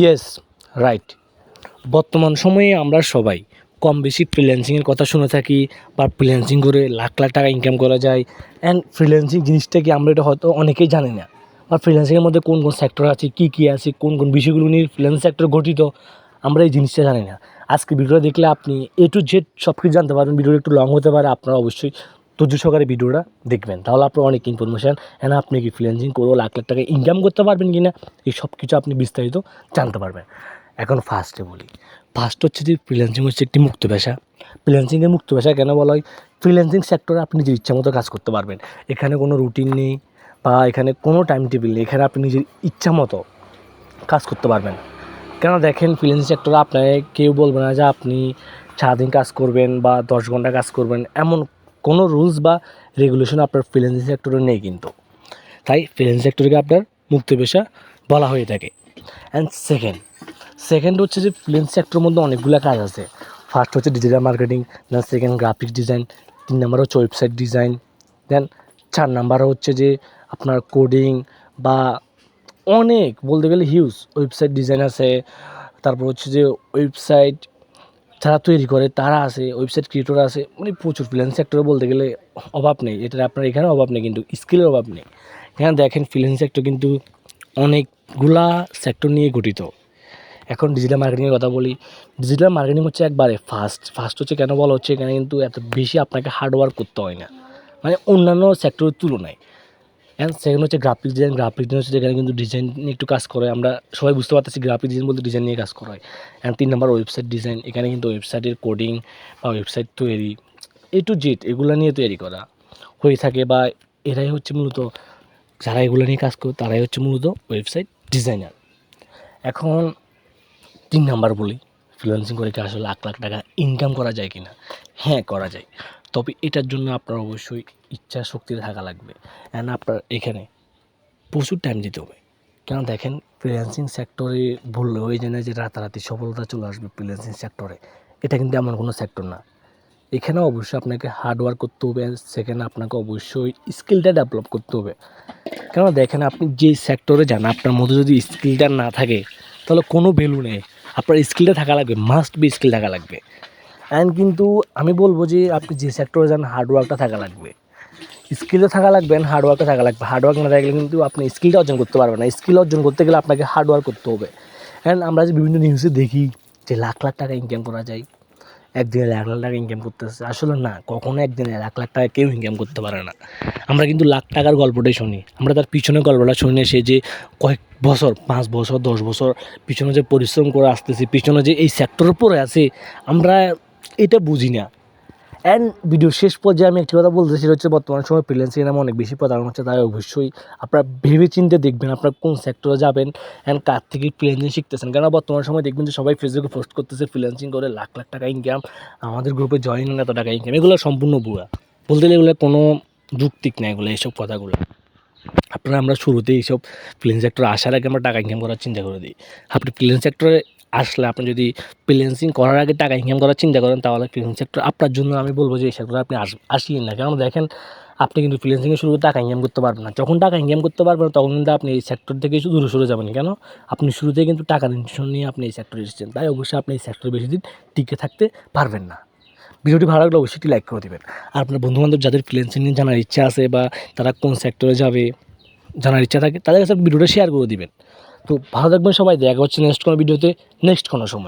Yes right বর্তমান সময়ে আমরা সবাই কম বেশি ফ্রিল্যান্সিংয়ের কথা শুনে থাকি বা ফ্রিল্যান্সিং করে লাখ লাখ টাকা ইনকাম করা যায় অ্যান্ড ফ্রিল্যান্সিং জিনিসটা কি আমরা এটা হয়তো অনেকেই জানি না বা ফ্রিল্যান্সিংয়ের মধ্যে কোন কোন সেক্টর আছে, কী কী আছে, কোন কোন বিষয়গুলো নিয়ে ফ্রিল্যান্স সেক্টর গঠিত, আমরা এই জিনিসটা জানি না। আজকে ভিডিওটা দেখলে আপনি এ টু জেড সব কিছু জানতে পারবেন। ভিডিওটা একটু লং হতে পারে, আপনারা অবশ্যই ধৈর্য সহকারে ভিডিওটা দেখবেন। তাহলে আপনার অনেক ইনফরমেশান হ্যাঁ আপনি কি ফ্রিল্যান্সিং করব লাখ লাখ টাকা ইনকাম করতে পারবেন কি না এই সব কিছু আপনি বিস্তারিত জানতে পারবেন। এখন ফার্স্টে বলি। ফার্স্ট হচ্ছে যে ফ্রিল্যান্সিং হচ্ছে একটি মুক্ত পেশা। ফ্রিল্যান্সিংয়ের মুক্ত পেশা কেন বলা হয়? ফ্রিল্যান্সিং সেক্টরে আপনি নিজের ইচ্ছা মতো কাজ করতে পারবেন। এখানে কোনো রুটিন নেই বা এখানে কোনো টাইম টেবিল নেই। এখানে আপনি নিজের ইচ্ছা মতো কাজ করতে পারবেন। কেন দেখেন ফ্রিল্যান্সিং সেক্টরে আপনাকে কেউ বলবে না যে আপনি সারাদিন কাজ করবেন বা দশ ঘণ্টা কাজ করবেন। এমন কোনো রুলস বা রেগুলেশন আপনার ফ্রিল্যান্সিং সেক্টরে নেই কিন্তু। তাই ফ্রিল্যান্সিং সেক্টরকে আপনার মুক্ত পেশা বলা হয়ে থাকে। অ্যান্ড সেকেন্ড সেকেন্ড হচ্ছে যে ফ্রিল্যান্স সেক্টরের মধ্যে অনেকগুলো কাজ আছে। ফার্স্ট হচ্ছে digital marketing then second graphics design তিন নাম্বার হচ্ছে ওয়েবসাইট ডিজাইন দেন চার নাম্বার হচ্ছে যে আপনার কোডিং বা অনেক বলতে গেলে হিউজ ওয়েবসাইট ডিজাইন আছে। তারপর হচ্ছে যে ওয়েবসাইট যারা তৈরি করে, তারা আছে ওয়েবসাইট ক্রিয়েটর আছে মানে প্রচুর ফ্রিল্যান্স সেক্টরে বলতে গেলে অভাব নেই। এটার আপনার এখানে অভাব নেই, কিন্তু স্কিলের অভাব নেই। এখানে দেখেন ফ্রিল্যান্স সেক্টর কিন্তু অনেকগুলা সেক্টর নিয়ে গঠিত। এখন ডিজিটাল মার্কেটিংয়ের কথা বলি ডিজিটাল মার্কেটিং হচ্ছে একবারে ফাস্ট ফাস্ট হচ্ছে কেন বলা হচ্ছে? এখানে কিন্তু এত বেশি আপনাকে হার্ডওয়ার্ক করতে হয় না। মানে অন্যান্য সেক্টরের তুলনায়। অ্যান্ড সেকেন্ড হচ্ছে গ্রাফিক ডিজাইন গ্রাফিক ডিজাইন হচ্ছে যেখানে কিন্তু ডিজাইন নিয়ে একটু কাজ করে। আমরা সবাই বুঝতে পারতেছি গ্রাফিক ডিজাইন বলতে ডিজাইন নিয়ে কাজ করা হয়। অ্যান্ড তিন নম্বর ওয়েবসাইট ডিজাইন এখানে কিন্তু ওয়েবসাইটের কোডিং বা ওয়েবসাইট তৈরি এ টু জেড এগুলো নিয়ে তৈরি করা হয়ে থাকে বা এরাই হচ্ছে মূলত, যারা এগুলো নিয়ে কাজ করে তারাই হচ্ছে মূলত ওয়েবসাইট ডিজাইনার এখন তিন নাম্বার বলি ফ্রিল্যান্সিং করে কি আসলে লাখ লাখ টাকা ইনকাম করা যায় কি না হ্যাঁ করা যায়। তবে এটার জন্য আপনার অবশ্যই ইচ্ছা শক্তি থাকা লাগবে। অ্যান্ড আপনার এখানে প্রচুর টাইম দিতে হবে। কেন দেখেন ফ্রিল্যান্সিং সেক্টরে বললে ওই জন্য যে রাতারাতি সফলতা চলে আসবে ফ্রিল্যান্সিং সেক্টরে এটা কিন্তু এমন কোনো সেক্টর না। এখানে অবশ্যই আপনাকে হার্ডওয়ার্ক করতে হবে সেখানে আপনাকে অবশ্যই স্কিলটা ডেভেলপ করতে হবে। কেন দেখেন, আপনি যে সেক্টরে যান, আপনার মধ্যে যদি স্কিলটা না থাকে, তাহলে কোনো ভ্যালু নেই। আপনার স্কিলটা থাকা লাগবে মাস্ট বি স্কিল থাকা লাগবে। অ্যান্ড কিন্তু আমি বলব যে আপনি যে সেক্টরে যান হার্ডওয়ার্কটা থাকা লাগবে। স্কিলও থাকা লাগবে অ্যান্ড হার্ডওয়ার্কটা থাকা লাগবে। হার্ডওয়ার্ক না থাকলে কিন্তু আপনি স্কিলটা অর্জন করতে পারবেন না। স্কিল অর্জন করতে গেলে আপনাকে হার্ডওয়ার্ক করতে হবে। অ্যান্ড আমরা যে বিভিন্ন নিউজে দেখি যে লাখ লাখ টাকা ইনকাম করা যায়, একদিনে লাখ লাখ টাকা ইনকাম করতেছে। আসলে না, কখনো একদিনে লাখ লাখ টাকা কেউ ইনকাম করতে পারে না। আমরা কিন্তু লাখ টাকার গল্পটাই শুনি। আমরা তার পিছনে গল্পটা শুনে সে যে কয়েক বছর, পাঁচ বছর, দশ বছর পিছনে যে পরিশ্রম করে আসতেছি, পিছনে যে এই সেক্টরের পরে আছে, আমরা এটা বুঝি না অ্যান্ড ভিডিও শেষ পর্যায়ে আমি একটি কথা বলতে সেটা হচ্ছে বর্তমান সময় ফ্রিল্যান্সিং নামে অনেক বেশি প্রতারণ হচ্ছে, তাই অবশ্যই আপনারা ভেবে চিন্তে দেখবেন আপনার কোন সেক্টরে যাবেন অ্যান্ড কার থেকে ফ্রিল্যান্সিং শিখতেছেন। কেন বর্তমান সময় দেখবেন যে সবাই ফেসবুকে পোস্ট করতেছে ফ্রিল্যান্সিং করে লাখ লাখ টাকা ইনকাম আমাদের গ্রুপে জয়েন এত টাকা ইনকাম এগুলো সম্পূর্ণ ভুয়া বলতে গেলে এগুলো কোনো যুক্তিক না এগুলো, এইসব কথাগুলো। আপনারা আমরা শুরুতেই এইসব ফ্রিল্যান্স সেক্টরে আসার আগে আমরা টাকা ইনকাম করার চিন্তা করে দিই। আপনি ফ্রিল্যান্স সেক্টরে আসলে আপনি যদি ফ্রিল্যান্সিং করার আগে টাকা ইনকাম করার চিন্তা করেন, তাহলে ফ্রিল্যান্স সেক্টর আপনার জন্য আমি বলব যে এই সেক্টরে আপনি আস আসিয়েন না। কারণ দেখেন, আপনি কিন্তু ফ্রিল্যান্সিংয়ে শুরু করে টাকা ইনকাম করতে পারবেন না। যখন টাকা ইনকাম করতে পারবেন, তখন কিন্তু আপনি এই সেক্টর থেকে দূরে সরে যাবেন। কেন? আপনি শুরুতেই কিন্তু টাকা টেনশন নিয়ে আপনি এই সেক্টরে এসেছেন। তাই অবশ্যই আপনি এই সেক্টরে বেশি দিন টিকে থাকতে পারবেন না। ভিডিওটি ভালো লাগলে অবশ্যই লাইক করে দেবেন। আর আপনার বন্ধুবান্ধব যাদের ফ্রিল্যান্সিং নিয়ে জানার ইচ্ছা আছে বা তারা কোন সেক্টরে যাবে, জানার ইচ্ছা থাকে, তাদের কাছে ভিডিওটা শেয়ার করে দিবেন। তো ভালো থাকবেন সবাই দেখা হচ্ছে নেক্সট কোনো ভিডিওতে নেক্সট কোনো সময়।